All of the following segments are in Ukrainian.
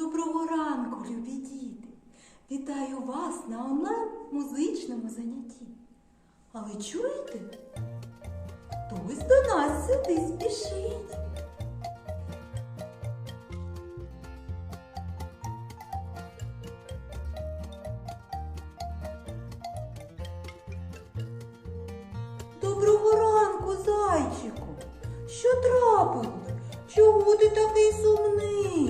Доброго ранку, любі діти! Вітаю вас на онлайн музичному занятті. А ви чуєте? Хтось до нас сюди спішить. Доброго ранку, зайчику. Що трапилось? Чого ти такий сумний?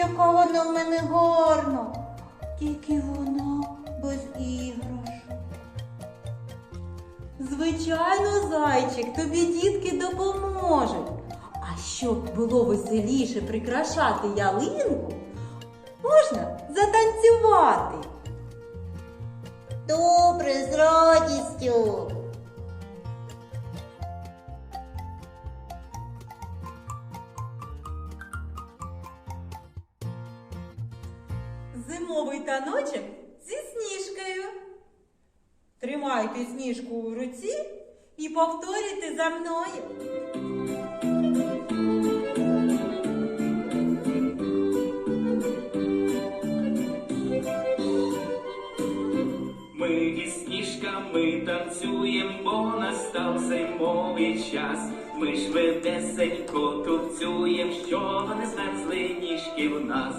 Яка вона в мене гарна. Тільки вона без іграшок. Звичайно, зайчик, тобі дітки допоможуть. А щоб було веселіше прикрашати ялинку, можна затанцювати. Добре, з радістю. Зимовий таночок зі сніжкою. Тримайте сніжку у руці і повторюйте за мною. Ми танцюєм, бо настав зимовий час. Ми швидесенько тупцюєм, що не змерзли ніжки в нас.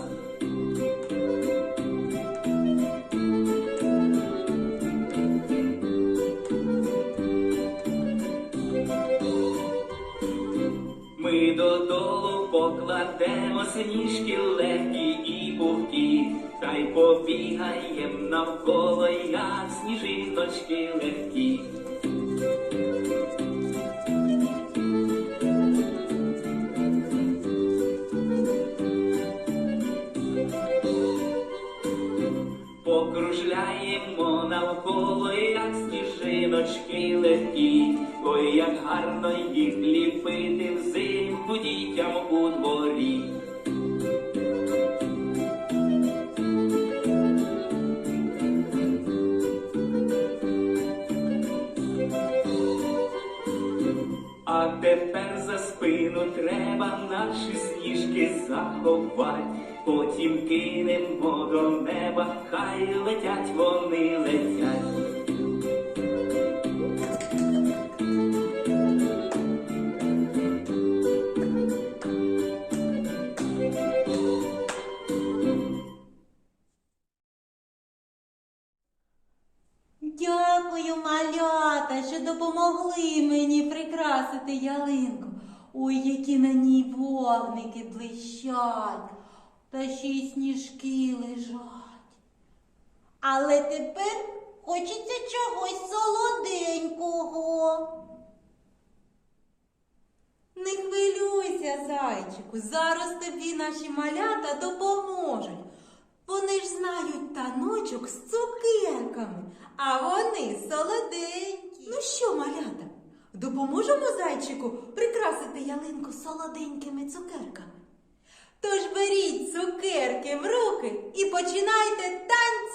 Ми додолу покладемо сніжки легкі і пухкі, та й побігаєм навколо, як сніжиночки легкі. Покружляємо навколо, як сніжиночки легкі, як гарно їх ліпити взимку дітям у дворі. А тепер за спину треба наші сніжки заховать, потім кинемо до неба, хай летять вони летять. Дякую, малята, що допомогли мені прикрасити ялинку. Ой, які на ній вогники блищать, та ще й сніжки лежать. Але тепер хочеться чогось солоденького. Не хвилюйся, зайчику, зараз тобі наші малята допоможуть. Вони ж знають таночок з цукерками, а вони солоденькі. Ну що, малята, допоможемо зайчику прикрасити ялинку солоденькими цукерками? Тож беріть цукерки в руки і починайте танцювати.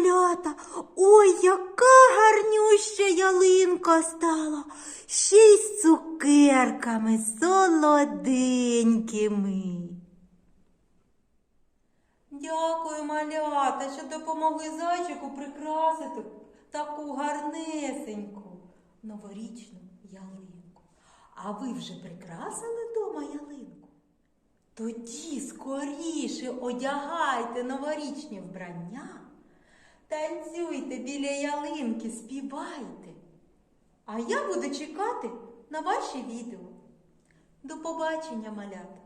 Малята. Ой, яка гарнюща ялинка стала. Ще й з цукерками солоденькими. Дякую, малята, що допомогли зайчику прикрасити таку гарнесеньку новорічну ялинку. А ви вже прикрасили дома ялинку? Тоді скоріше одягайте новорічні вбрання, танцюйте біля ялинки, співайте. А я буду чекати на ваші відео. До побачення, малята!